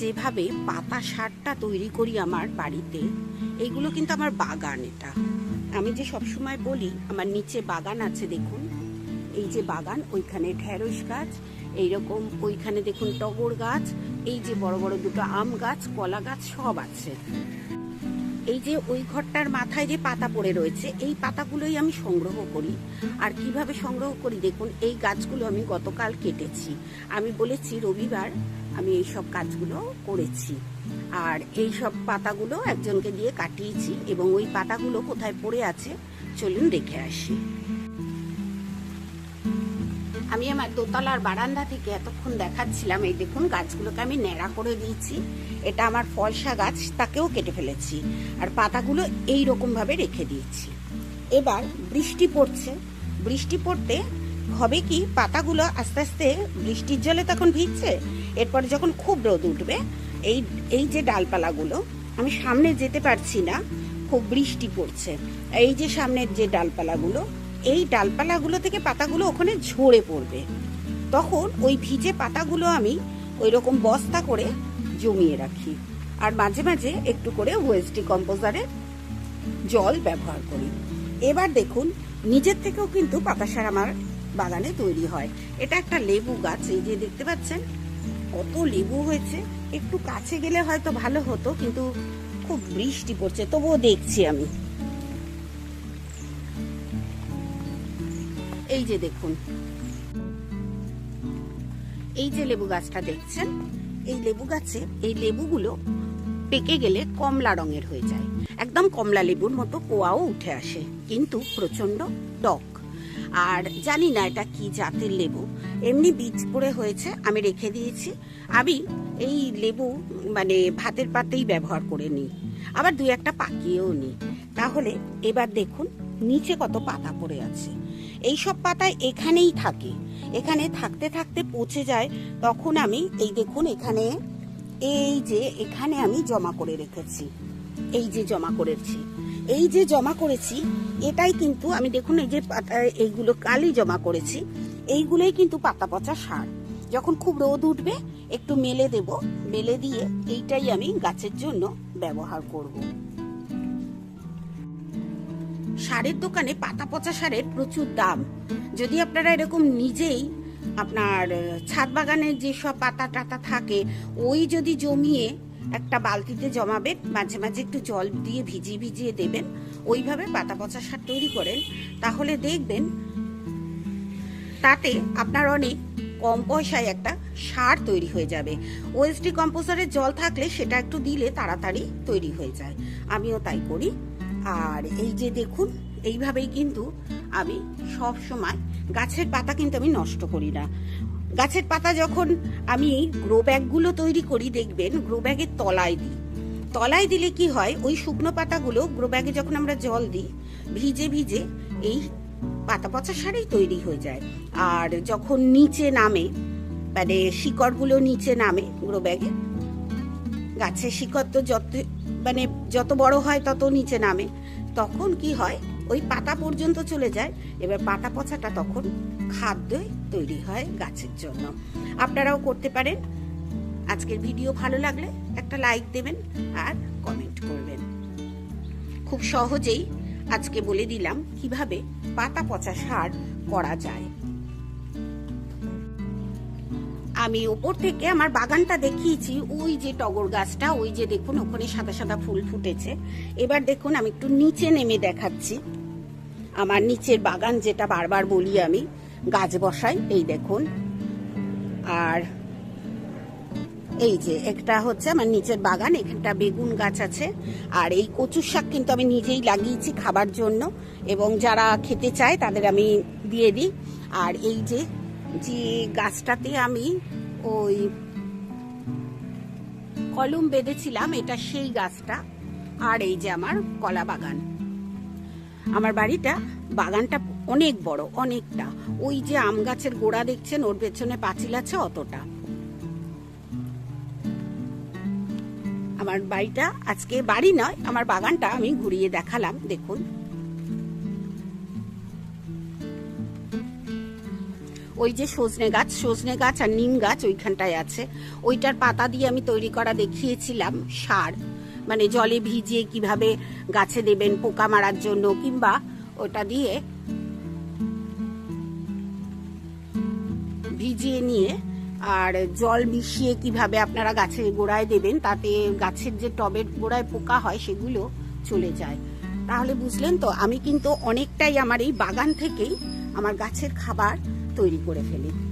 যেভাবে পাতা সারটা তৈরি করি আমার বাড়িতে এইগুলো কিন্তু আমার বাগান এটা। আমি যে সবসময় বলি, আমার নিচে বাগান আছে দেখুন, এই যে বাগান, ওইখানে ঢেঁড়স গাছ, এইরকম ওইখানে দেখুন টগর গাছ, এই যে বড় বড় দুটো আম গাছ, কলা গাছ সব আছে। এই যে ওই ঘরটার মাথায় যে পাতা পড়ে রয়েছে, এই পাতাগুলোই আমি সংগ্রহ করি। আর কীভাবে সংগ্রহ করি দেখুন, এই গাছগুলো আমি গতকাল কেটেছি। আমি বলেছি, রবিবার আমি এই সব কাজগুলো করেছি। আর এই সব পাতাগুলো একজনকে দিয়ে কাটিয়েছি এবং ওই পাতাগুলো কোথায় পড়ে আছে চলুন দেখে আসি। আমি আমার দোতলার বারান্দা থেকে এতক্ষণ দেখাচ্ছিলাম। এই দেখুন, গাছগুলোকে আমি ন্যাড়া করে দিয়েছি। এটা আমার ফলসা গাছ, তাকেও কেটে ফেলেছি। আর পাতাগুলো এই রকম ভাবে রেখে দিয়েছি। এবার বৃষ্টি পড়ছে। বৃষ্টি পড়তে হবে কি? পাতাগুলো আস্তে আস্তে বৃষ্টির জলে তখন ভিজছে? এরপরে যখন খুব রোদ উঠবে, এই এই যে ডালপালাগুলো, আমি সামনে যেতে পারছি না, খুব বৃষ্টি পড়ছে। এই যে সামনের যে ডালপালাগুলো, এই ডালপালাগুলো থেকে পাতাগুলো ওখানে ঝরে পড়বে। তখন ওই ভিজে পাতাগুলো আমি ওই রকম বস্তা করে জমিয়ে রাখি। আর মাঝে মাঝে একটু করে ওয়েস্টি কম্পোজারের জল ব্যবহার করি। এবার দেখুন, নিজের থেকেও কিন্তু পাতা সার আমার বাগানে তৈরি হয়। এটা একটা লেবু গাছ, এই যে দেখতে পাচ্ছেন কত লেবু হয়েছে? একটু কাছে গেলে হয়তো ভালো হতো, কিন্তু খুব বৃষ্টি পড়ছে, তবুও দেখছি আমি। এই যে দেখুন। এই যে লেবু গাছটা দেখছেন? এই লেবু গাছে, এই লেবুগুলো পেকে গেলে কমলা রঙের হয়ে যায়। একদম কমলা লেবুর মতো কোয়াও উঠে আসে, কিন্তু প্রচণ্ড টক। আর জানি না এটা কি জাতের লেবু। এমনি বীজ পড়ে হয়েছে, আমি রেখে দিয়েছি। আমি এই লেবু মানে ভাতের পাতেই ব্যবহার করে নিই। আবার দুই একটা পাকিয়েও নিই। তাহলে এবার দেখুন, নিচে কত পাতা পড়ে আছে। এই সব পাতা এখানেই থাকে। এখানে থাকতে থাকতে পচে যায়। তখন আমি, এই দেখুন এখানে, এই যে এখানে আমি জমা করে রেখেছি। এই যে জমা করেছি। এই যে জমা করেছি, এটাই কিন্তু আমি দেখুন এই যে পাতা, এইগুলো কালি জমা করেছি, এইগুলোই কিন্তু পাতা পচা সার। যখন খুব রোদ উঠবে, একটু মেলে দেব, মেলে দিয়ে এইটাই আমি গাছের জন্য ব্যবহার করব। সারের দোকানে পাতা পচা সারের প্রচুর দাম। যদি আপনারা এরকম নিজেই আপনার ছাদ বাগানের যেসব পাতা টাতা থাকে, ওই যদি জমিয়ে একটা বালতিতে জমাবেন, মাঝে মাঝে একটু জল দিয়ে ভিজিয়ে ভিজিয়ে দেবেন, ওইভাবে পাতা পচা সার তৈরি করেন, তাহলে দেখবেন তাতে আপনার অনেক কম পয়সায় একটা সার তৈরি হয়ে যাবে। ওএসডি কম্পোজারের জল থাকলে সেটা একটু দিলে তাড়াতাড়ি তৈরি হয়ে যায়। আমিও তাই করি। আর এই যে দেখুন, এইভাবেই কিন্তু আমি সব সময় গাছের পাতা কিন্তু আমি নষ্ট করি না। গাছের পাতা যখন আমি গ্রো ব্যাগগুলো তৈরি করি, দেখবেন গ্রো ব্যাগের তলায় দিই। তলায় দিলে কি হয়, ওই শুকনো পাতাগুলো গ্রো ব্যাগে যখন আমরা জল দিই, ভিজে ভিজে এই পাতা পচা সারেই তৈরি হয়ে যায়। আর যখন নিচে নামে মানে শিকড়গুলো নিচে নামে গ্রো ব্যাগে গাছের শিকড় তো যত মানে যত বড় হয় তত নিচে নামে, তখন কি হয়, ওই পাতা পর্যন্ত চলে যায়। এবার পাতা পচাটা তখন খাদ্যই তৈরি হয় গাছের জন্য। আপনারাও করতে পারেন। আজকের ভিডিও ভালো লাগলে একটা লাইক দেবেন আর কমেন্ট করবেন। খুব সহজেই আজকে বলে দিলাম কীভাবে পাতা পচা সার করা যায়। আমি ওপর থেকে আমার বাগানটা দেখিয়েছি, ওই যে টগর গাছটা, ওই যে দেখুন, ওখানে সাদা সাদা ফুল ফুটেছে। এবার দেখুন, আমি একটু নিচে নেমে দেখাচ্ছি। আমার নিচের বাগান যেটা বারবার বলি আমি গাছ বসাই, এই দেখুন। আর এই যে একটা হচ্ছে আমার নিচের বাগান, এখানটা বেগুন গাছ আছে। আর এই কচুর শাক কিন্তু আমি নিজেই লাগিয়েছি খাবার জন্য, এবং যারা খেতে চায় তাদের আমি দিয়ে দিই। আর এই যে যে গাছটাতে আমি ওই কলম বেঁধেছিলাম, এটা সেই গাছটা। আর এই যে আমার কলা বাগান। আমার বাড়িটা বাগানটা অনেক বড় অনেকটা। ওই যে আম গাছের গোড়া দেখছেন ওর পেছনে পাঁচিল আছে অতটা। আমার বাড়িটা আজকে বাড়ি নয় আমার বাগানটা আমি ঘুরিয়ে দেখালাম দেখুন। ওই যে সজনে গাছ সজনে গাছ আর নিম গাছ ওইখানটায় আছে। ওইটার পাতা দিয়ে আমি তৈরি করা দেখিয়েছিলাম সার। মানে জলে ভিজিয়ে কীভাবে গাছে দেবেন, পোকা মারার জন্য, কিংবা ওটা দিয়ে ভিজিয়ে নিয়ে আর জল মিশিয়ে কীভাবে আপনারা গাছের গোড়ায় দেবেন, তাতে গাছের যে টবের গোড়ায় পোকা হয় সেগুলো চলে যায়। তাহলে বুঝলেন তো, আমি কিন্তু অনেকটাই আমার এই বাগান থেকেই আমার গাছের খাবার তৈরি করে ফেলি।